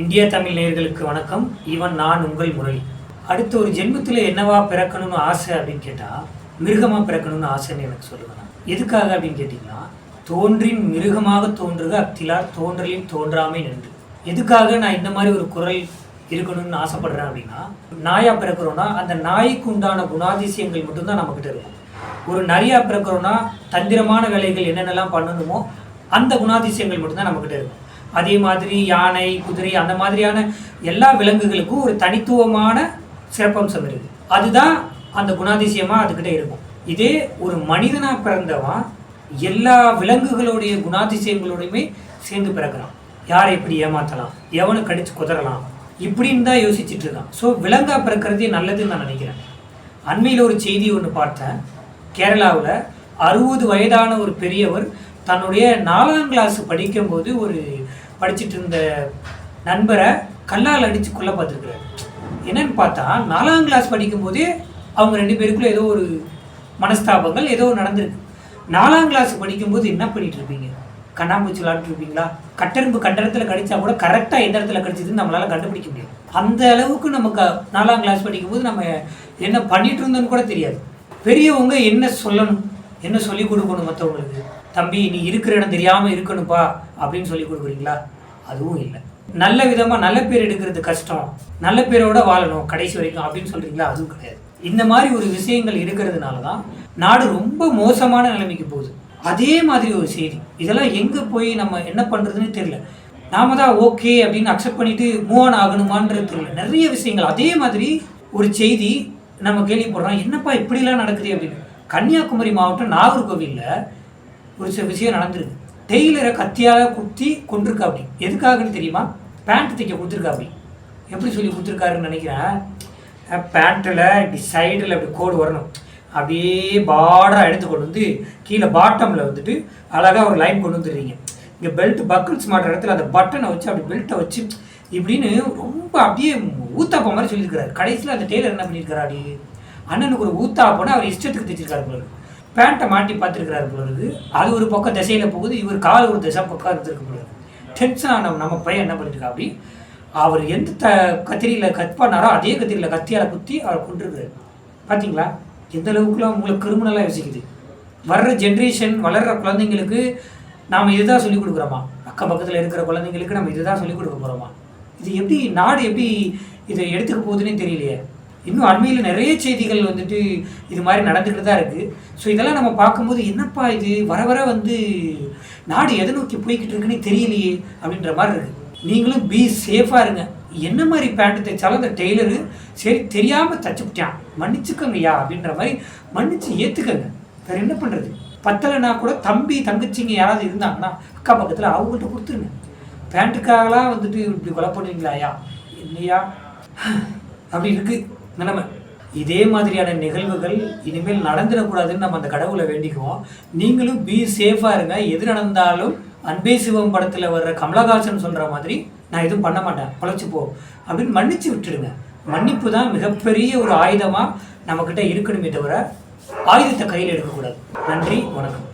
இந்திய தமிழ் நேயர்களுக்கு வணக்கம். இவன் நான் உங்கள் முரளி. அடுத்து ஒரு ஜென்மத்தில் என்னவா பிறக்கணும்னு ஆசை அப்படின்னு கேட்டால் மிருகமாக பிறக்கணும்னு ஆசைன்னு எனக்கு சொல்லுவேன். எதுக்காக அப்படின்னு கேட்டிங்கன்னா தோன்றின் மிருகமாக தோன்றுக அத்திலார் தோன்றலின் தோன்றாமை நின்று. எதுக்காக நான் இந்த மாதிரி ஒரு குரல் இருக்கணும்னு ஆசைப்படுறேன் அப்படின்னா நாயாக பிறக்கிறோன்னா அந்த நாய்க்கு உண்டான குணாதிசயங்கள் மட்டும்தான் நம்மக்கிட்ட இருக்கும். ஒரு நரியாக பிறக்கிறோன்னா தந்திரமான வேலைகள் என்னென்னலாம் பண்ணணுமோ அந்த குணாதிசயங்கள் மட்டும்தான் நம்மக்கிட்ட இருக்கும். அதே மாதிரி யானை குதிரை அந்த மாதிரியான எல்லா விலங்குகளுக்கும் ஒரு தனித்துவமான சிறப்பம்சம் இருக்கு அதுதான் அந்த குணாதிசயமா அதுக்கிட்ட இருக்கும். இதே ஒரு மனிதனா பிறந்தவன் எல்லா விலங்குகளுடைய குணாதிசயங்களோடையுமே சேர்ந்து பிறக்கிறான். யாரை எப்படி ஏமாத்தலாம்? எவனை கடிச்சு குதறலாம்? இப்படின்னு தான் யோசிச்சுட்டு இருக்கான். ஸோ விலங்கா பிறக்கிறதே நல்லதுன்னு நான் நினைக்கிறேன். அண்மையில் ஒரு செய்தி ஒன்று பார்த்தேன். கேரளாவில் அறுபது வயதான ஒரு பெரியவர் தன்னுடைய நாலாம் கிளாஸ் படிக்கும்போது ஒரு படிச்சுட்டு இருந்த நண்பரை கல்லால் அடித்து கொல்ல பார்த்துருக்குறாரு. என்னன்னு பார்த்தா நாலாம் கிளாஸ் படிக்கும்போதே அவங்க ரெண்டு பேருக்குள்ள ஏதோ ஒரு மனஸ்தாபங்கள் ஏதோ நடந்திருக்கு. நாலாம் கிளாஸ் படிக்கும்போது என்ன பண்ணிட்டு இருப்பீங்க? கண்ணாம்பூச்சி விளாண்டுருப்பீங்களா கட்டெரும்பு கட்டடத்தில் கடிச்சா கூட கரெக்டாக எந்த இடத்துல கடிச்சதுன்னு நம்மளால் கண்டுபிடிக்க முடியும் அந்த அளவுக்கு நமக்கு நாலாம் கிளாஸ் படிக்கும்போது நம்ம என்ன பண்ணிட்டு இருந்தோம்னு கூட தெரியாது. பெரியவங்க என்ன சொல்லணும்? என்ன சொல்லிக் கொடுக்கணும் மற்றவங்களுக்கு தம்பி நீ இருக்கிற இடம் தெரியாமல் இருக்கணும்ப்பா அப்படின்னு சொல்லி கொடுக்குறீங்களா? அதுவும் இல்லை. நல்ல விதமாக நல்ல பேர் எடுக்கிறது கஷ்டம். நல்ல பேரோட வாழணும் கடைசி வரைக்கும் அப்படின்னு சொல்கிறீங்களா அதுவும் கிடையாது. இந்த மாதிரி ஒரு விஷயங்கள் இருக்கிறதுனால தான் நாடு ரொம்ப மோசமான நிலைமைக்கு போகுது. அதே மாதிரி ஒரு செய்தி. இதெல்லாம் எங்கே போய் நம்ம என்ன பண்ணுறதுன்னு தெரியல. நாம தான் ஓகே அப்படின்னு அக்செப்ட் பண்ணிட்டு மூவ் ஆன் ஆகணுமான்றது தெரியல. நிறைய விஷயங்கள். அதே மாதிரி ஒரு செய்தி நம்ம கேள்விப்படுறோம். என்னப்பா இப்படிலாம் நடக்குது அப்படின்னு. கன்னியாகுமரி மாவட்டம் நாகர்கோவிலில் ஒரு சில விஷயம் நடந்திருக்கு. டெய்லரை கத்தியால் குத்தி கொண்டிருக்கா அப்படி எதுக்காகன்னு தெரியுமா? பேண்ட் தைக்க கொடுத்துருக்கா அப்படி எப்படி சொல்லி கொடுத்துருக்காருன்னு நினைக்கிறேன்? பேண்ட்டில் இப்படி சைடில் இப்படி கோடு வரணும். அப்படியே பார்டராக எடுத்து கொண்டு வந்து கீழே பாட்டமில் வந்துட்டு அழகாக ஒரு லைன் கொண்டு வந்துடுறீங்க. இங்கே பெல்ட் பக்கிள்ஸ் மாட்டுற இடத்துல அந்த பட்டனை வச்சு அப்படி பெல்ட்டை வச்சு இப்படின்னு ரொம்ப அப்படியே ஊத்தாப்ப மாதிரி சொல்லியிருக்கிறாரு. கடைசியில் அந்த டெய்லர் என்ன பண்ணியிருக்காரு அண்ணனுக்கு ஒரு ஊத்தாப்போன்னு அவர் இஷ்டத்துக்கு தைச்சிருக்காரு உங்களுக்கு பேண்ட்டை மாட்டி பார்த்துருக்கிறாரு போல இருக்கு அது ஒரு பக்கம் திசையில் போகுது இவர் கால் ஒரு திசை பக்கம் இருந்திருக்கு போல இருக்கு டென்ஷன் ஆன நம்ம பையன் என்ன பண்ணியிருக்கா அப்படி அவர் எந்த த கத்திரியில் கட் பண்ணாரோ அதே கத்திரியில் கத்தியால் குத்தி அவரை கொண்டிருக்காரு பார்த்தீங்களா எந்த அளவுக்குலாம் உங்களுக்கு கிரிமினலாக யோசிக்குது. வர்ற ஜென்ரேஷன் வளர்கிற குழந்தைங்களுக்கு நாம் இதுதான் சொல்லிக் கொடுக்குறோமா? அக்கம் பக்கத்தில் இருக்கிற குழந்தைங்களுக்கு நம்ம இதுதான் சொல்லிக் கொடுக்க போகிறோமா இது எப்படி நாடு எப்படி இதை எடுத்துக்க போகுதுன்னே தெரியலையே. இன்னும் அண்மையில் நிறைய செய்திகள் வந்துட்டு இது மாதிரி நடந்துக்கிட்டு தான் இருக்குது ஸோ இதெல்லாம் நம்ம பார்க்கும்போது என்னப்பா இது? வர வர வந்து நாடு எதை நோக்கி போய்கிட்டு இருக்குன்னு தெரியலையே அப்படின்ற மாதிரி இருக்குது நீங்களும் பி சேஃபாக இருங்க. என்ன மாதிரி பேண்ட் தைச்சாலும் அந்த டெய்லரு? சரி தெரியாமல் தச்சுப்பிட்டான் மன்னிச்சுக்கோங்கய்யா அப்படின்ற மாதிரி மன்னிச்சு ஏற்றுக்கங்க வேறு என்ன பண்ணுறது பத்தலைனா கூட தம்பி தங்கச்சிங்க யாராவது இருந்தாங்கன்னா அக்கா பக்கத்தில் அவங்கள்ட்ட கொடுத்துருங்க. பேண்ட்டுக்காகலாம் வந்துட்டு இப்படி கொலை பண்ணுவீங்களா ஐயா இல்லையா அப்படி இருக்கு. நிலைமை இதே மாதிரியான நிகழ்வுகள் இனிமேல் நடந்துடக்கூடாதுன்னு நம்ம அந்த கடவுளை வேண்டிக்குவோம். நீங்களும் பி சேஃபாக இருங்க. எது நடந்தாலும் அன்பே சிவம் படத்தில் வர்ற கமலஹாசன் சொல்கிற மாதிரி நான் எதுவும் பண்ண மாட்டேன். பொழைச்சு போ. அப்படின்னு மன்னிச்சு விட்டுடுங்க. மன்னிப்பு தான் மிகப்பெரிய ஒரு ஆயுதமாக நம்மக்கிட்ட இருக்கணுமே தவிர ஆயுதத்தை கையில் எடுக்கக்கூடாது. நன்றி வணக்கம்.